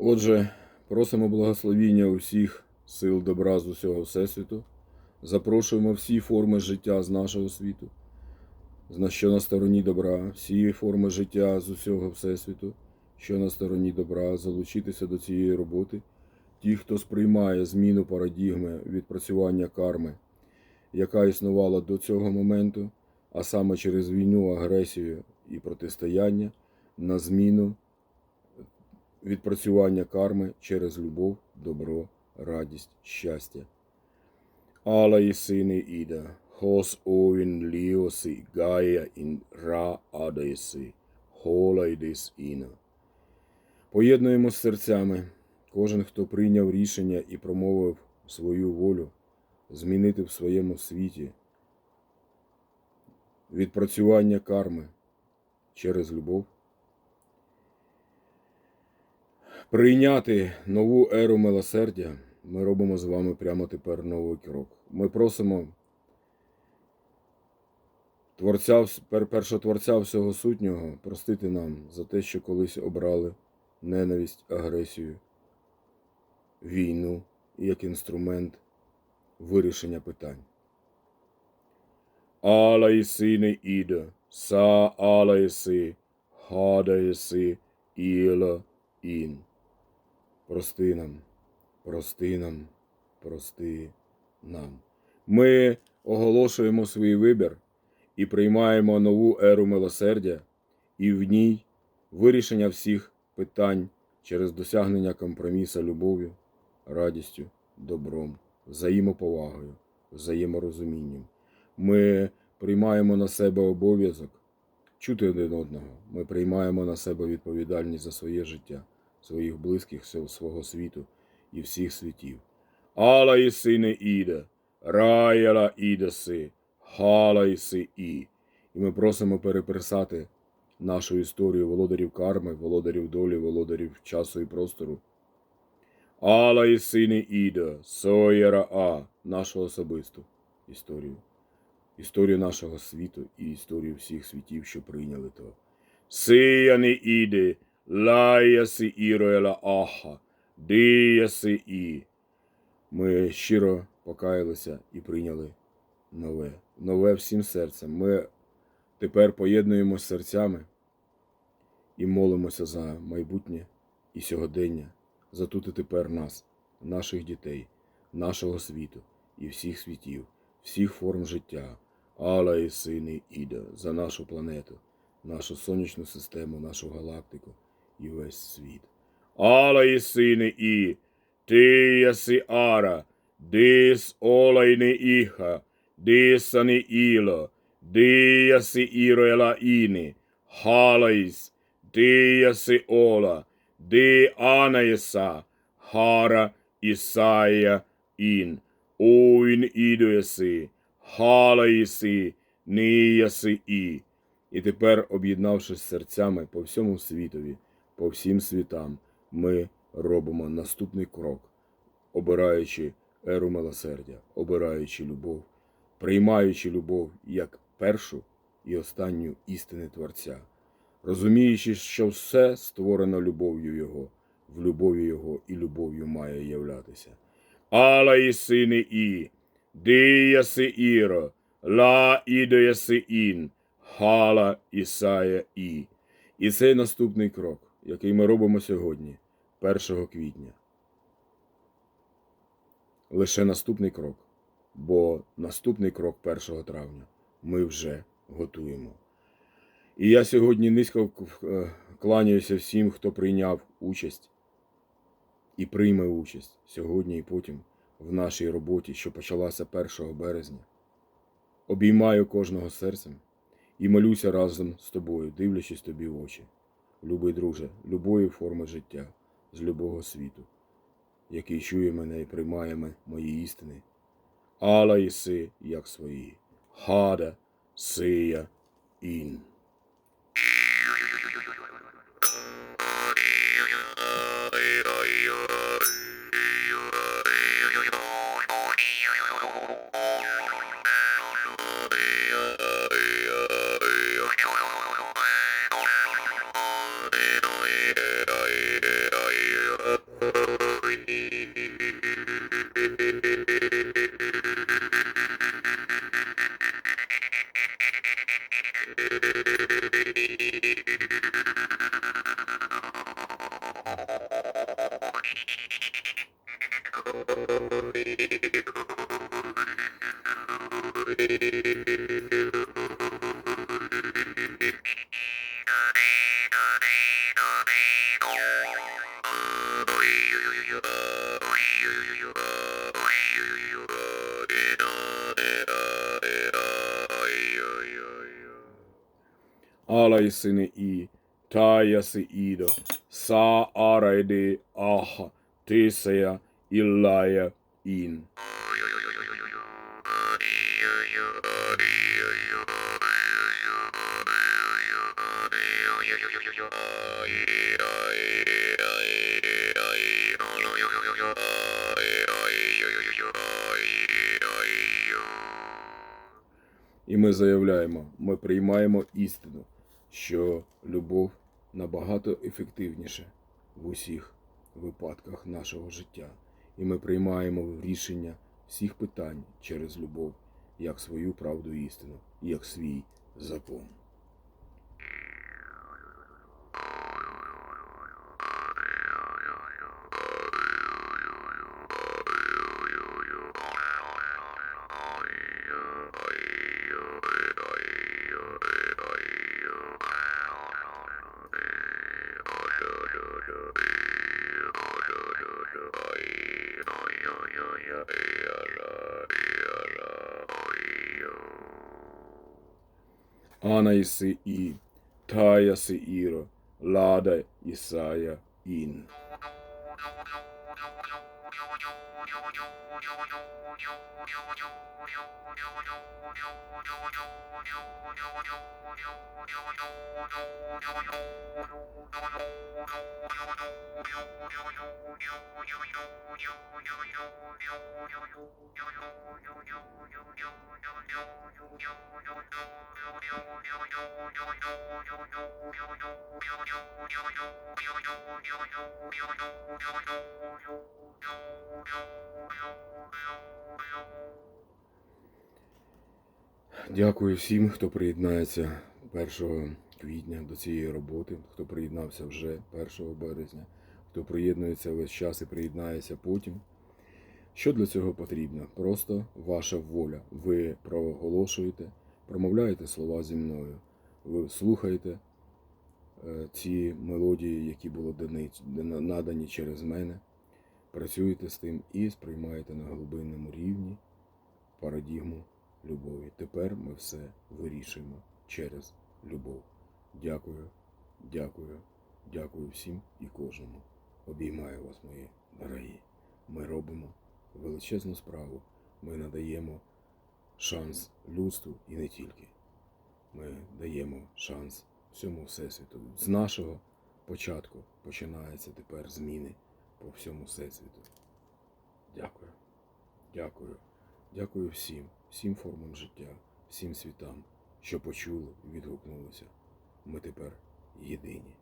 Отже, просимо благословіння усіх сил добра з усього Всесвіту. Запрошуємо всі форми життя з нашого світу, що на стороні добра, всі форми життя з усього Всесвіту, що на стороні добра, залучитися до цієї роботи. Ті, хто сприймає зміну парадігми відпрацювання карми, яка існувала до цього моменту, а саме через війну, агресію і протистояння, на зміну відпрацювання карми через любов, добро, радість, щастя. Alla i sine ida, hos ovin liosi gaia in ra adesi, hola idis. Поєднуємо з серцями. Кожен, хто прийняв рішення і промовив свою волю змінити в своєму світі відпрацювання карми через любов, прийняти нову еру милосердя, ми робимо з вами прямо тепер новий крок. Ми просимо Творця, першотворця всього сутнього простити нам за те, що колись обрали ненависть, агресію, війну як інструмент вирішення питань. Sine ida, sa alla i si, hada i si, іла ін. Прости нам, прости нам, прости нам. Ми оголошуємо свій вибір і приймаємо нову еру милосердя, і в ній вирішення всіх питань через досягнення компроміса любов'ю, радістю, добром, взаємоповагою, взаєморозумінням. Ми приймаємо на себе обов'язок чути один одного. Ми приймаємо на себе відповідальність за своє життя, своїх близьких, сил свого світу і всіх світів. Алла і сине іде, раяла ідаси, хала іси і. І ми просимо переписати нашу історію володарів карми, володарів долі, володарів часу і простору. Алла і сине іде, соєра а, нашу особисту історію історію нашого світу і історію всіх світів, що прийняли то. Сияни іди, лаяси іроела аха, дияси і. Ми щиро покаялися і прийняли нове, нове всім серцем. Ми тепер поєднуємося серцями і молимося за майбутнє і сьогодення, за тут і тепер нас, наших дітей, нашого світу і всіх світів, всіх форм життя. Алла і сини Іда за нашу планету, нашу сонячну систему, нашу галактику і весь світ. Алла і сини І, ти єси Ара, дис ола і не іха, дисани Іло, дияси Іроела Іни, халаїс, дияси Ола, ди Анаєса, Хара Ісая Ін, Оїн Ідуєси, Халаїси, Ніяси І. І тепер, об'єднавшись серцями по всьому світові, по всім світам, ми робимо наступний крок, обираючи еру милосердя, обираючи любов, приймаючи любов як першу і останню істини Творця, розуміючи, що все створено любов'ю Його, в любові Його і любов'ю має являтися. Алла і сини І. Дияси Іро, Ла ідояси Ін, Хала Ісая І. І цей наступний крок, який ми робимо сьогодні, 1 квітня. Лише наступний крок, бо наступний крок 1 травня ми вже готуємо. І я сьогодні низько е, кланяюся всім, хто прийняв участь і прийме участь сьогодні і потім в нашій роботі, що почалася 1 березня. Обіймаю кожного серцем і молюся разом з тобою, дивлячись тобі в очі. Любий друже, любої форми життя, з любого світу, який чує мене і приймає мої істини. Алла іси, як свої. Хада, сия, ін. Alaisini i, taiasi ido, sa araide aha, teseja illaja in. І ми заявляємо, ми приймаємо істину, що любов набагато ефективніше в усіх випадках нашого життя. І ми приймаємо рішення всіх питань через любов, як свою правду і істину, як свій закон. Anaisi i Tayasi iro Lada Isaya in. Дякую всім, хто приєднається 1 квітня до цієї роботи, хто приєднався вже 1 березня, хто приєднується весь час і приєднається потім. Що для цього потрібно? Просто ваша воля. Ви проголошуєте, промовляєте слова зі мною, ви слухаєте е, ці мелодії, які були надані через мене, працюєте з тим і сприймаєте на глибинному рівні парадігму любові. Тепер ми все вирішуємо через любов. Дякую, дякую, дякую всім і кожному. Обіймаю вас, мої дорогі. Ми робимо величезну справу. Ми надаємо шанс людству і не тільки. Ми даємо шанс всьому всесвіту. З нашого початку починаються тепер зміни по всьому всесвіту. Дякую. Дякую. Дякую всім, всім формам життя, всім світам, що почули і відгукнулися. Ми тепер єдині.